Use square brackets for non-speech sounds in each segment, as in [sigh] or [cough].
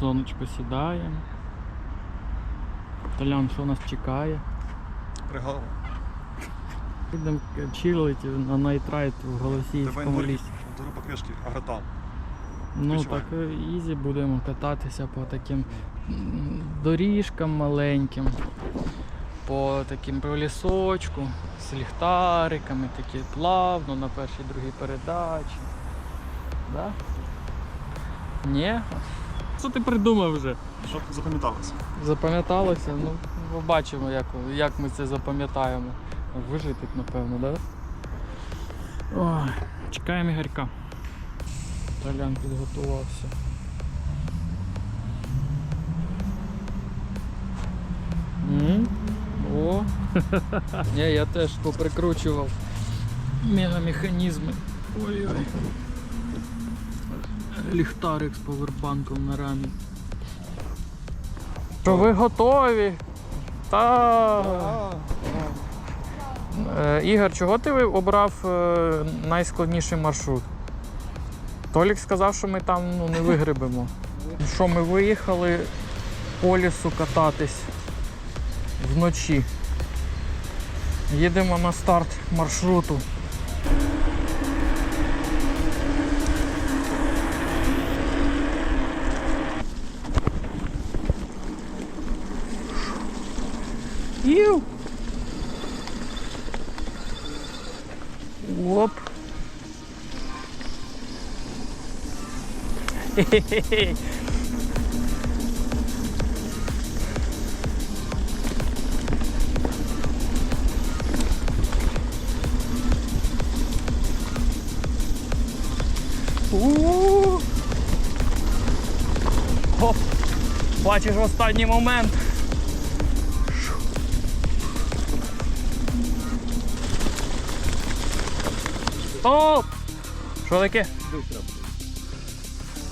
сонечко сідає. Толян, що нас чекає? Пригал. Підемо чилити на найтрайт в Голосіївському лісі. Дорогу покришки, агротам. Ну так ізі будемо кататися по таким доріжкам маленьким, по таким по лісочку, з ліхтариками, такі плавно на першій другій передачі. Да? Ні? Що ти придумав вже? Щоб запам'яталося. Запам'яталося? Ну, побачимо, як, як ми це запам'ятаємо. Вижити, напевно, так? Да? Ой, чекаємо Ігорька. Толян підготувався. М? О! [laughs] Ні, я теж поприкручував мегамеханізми. Ой-ой. Ліхтарик з повербанком на рамі. Що ви готові? Та. Е, Ігор, чого ти обрав е, найскладніший маршрут? Толік сказав, що ми там ну, не вигребемо. Що ми виїхали по лісу кататись вночі. Їдемо на старт маршруту. Хе-хе-хе. У-у-у. Оп. Бачиш останній момент. Оп! Що таке?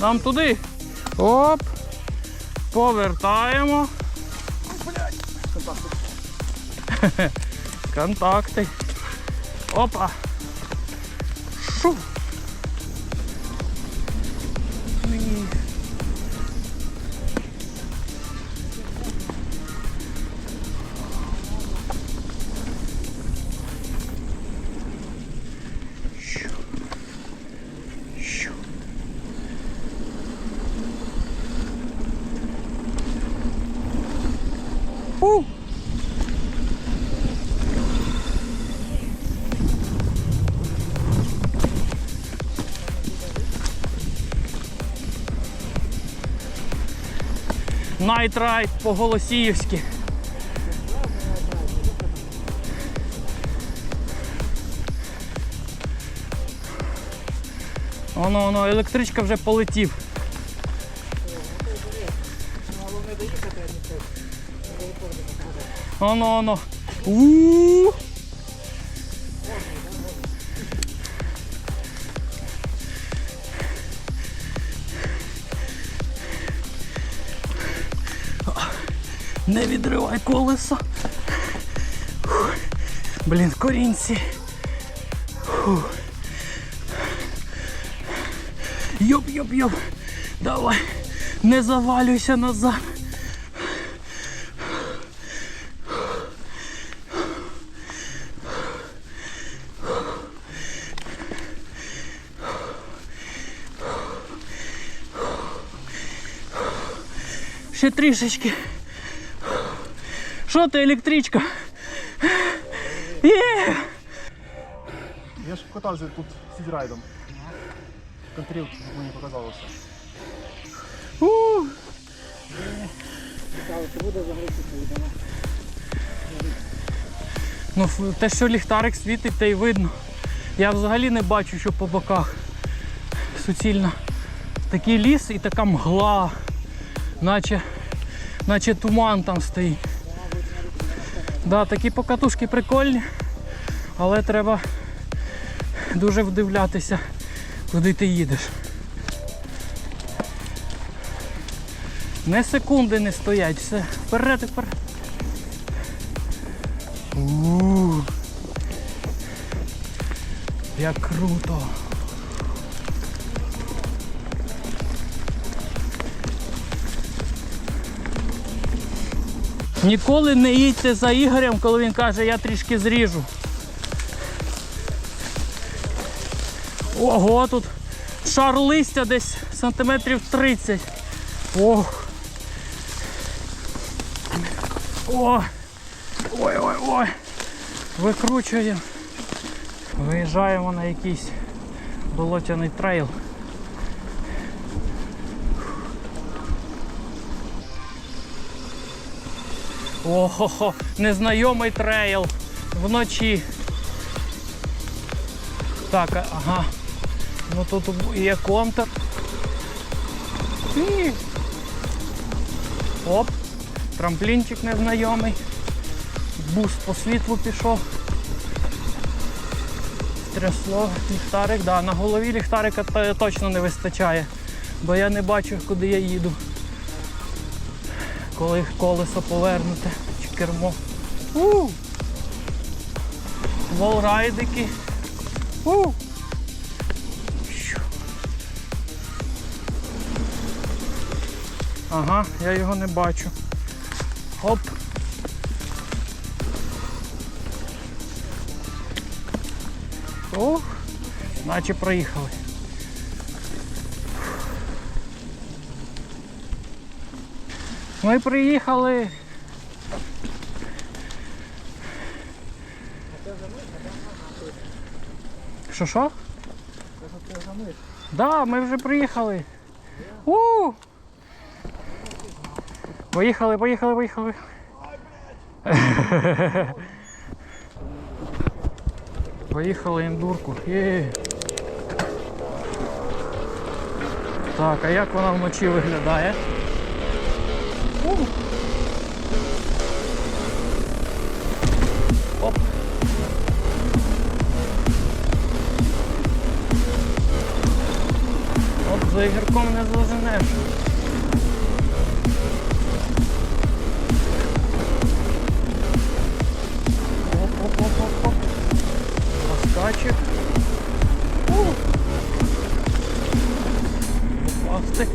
Нам туди. Оп. Повертаємо. Контакти. Опа. Шу. Ні. Найтрайд по Голосіївськи. Оно, оно, електричка вже полетів. Оно, оно. у Не відривай колесо. Блін, корінці. Фух. Йоп, йоп, йоп. Давай. Не завалюйся назад. Ще трішечки. Що ти, електричка? Є! Я ж катався тут сідрайдом. Контрів, мені показалося. Ну, те, що ліхтарик світить, те й видно. Я взагалі не бачу, що по боках. Суцільно. Такий ліс і така мгла. Наче, наче туман там стоїть. Да, такі покатушки прикольні, але треба дуже вдивлятися, куди ти їдеш. Не секунди не стоять, все, вперед і вперед. у Як круто. Ніколи не їдьте за Ігорем, коли він каже, я трішки зріжу. Ого, тут шар листя десь сантиметрів 30. Ох. О! Ой, ой, ой. Викручуємо. Виїжджаємо на якийсь болотяний трейл. Охо-хо, незнайомий трейл вночі. Так, ага. Ну тут є контур. І... Оп, трамплінчик незнайомий. Буст по світлу пішов. Трясло, ліхтарик, да, на голові ліхтарика точно не вистачає, бо я не бачу, куди я їду. Коли колесо повернуте чи кермо. У! Волрайдики. У! Ага, я його не бачу. Оп. Ох, наче проїхали. Ми приїхали. Що що? Да, ми вже приїхали. У! Поїхали, поїхали, поїхали. [laughs] Поїхали ендурку. Є. Так, а як вона вночі виглядає? За ігорком не. Оп-оп-оп-оп-оп. Розкачик. Попасти.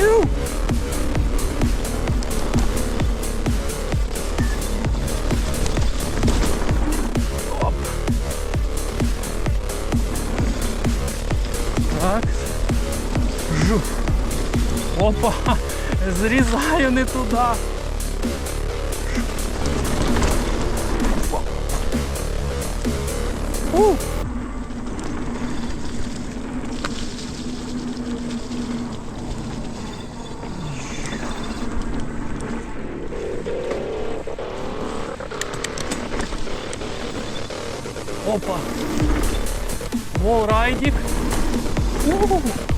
Ю. Зрізаю не туди. У. Опа. Волрайдик. У.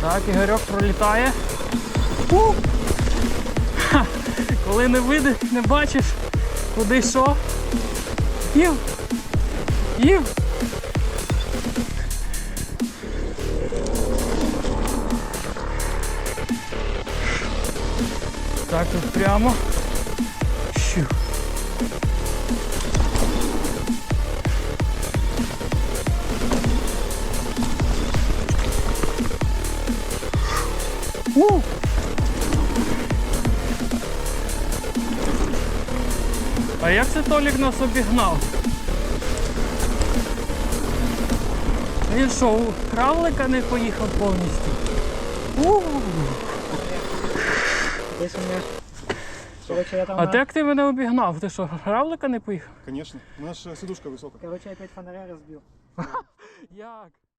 Так, Ігорьок пролітає. У. Ха. Коли не видиш, не бачиш, куди що. Їв. Їв. Так, тут прямо. Щу. У! А як це Толік нас обігнав? Він що, у кравлика не поїхав повністю? Десь у мене. Короче, я там А на... ти як ти мене обігнав? Ти що, кравлика не поїхав? Конечно. У нас же сидушка висока. Короче, опять фонаря розбив. [laughs] Як?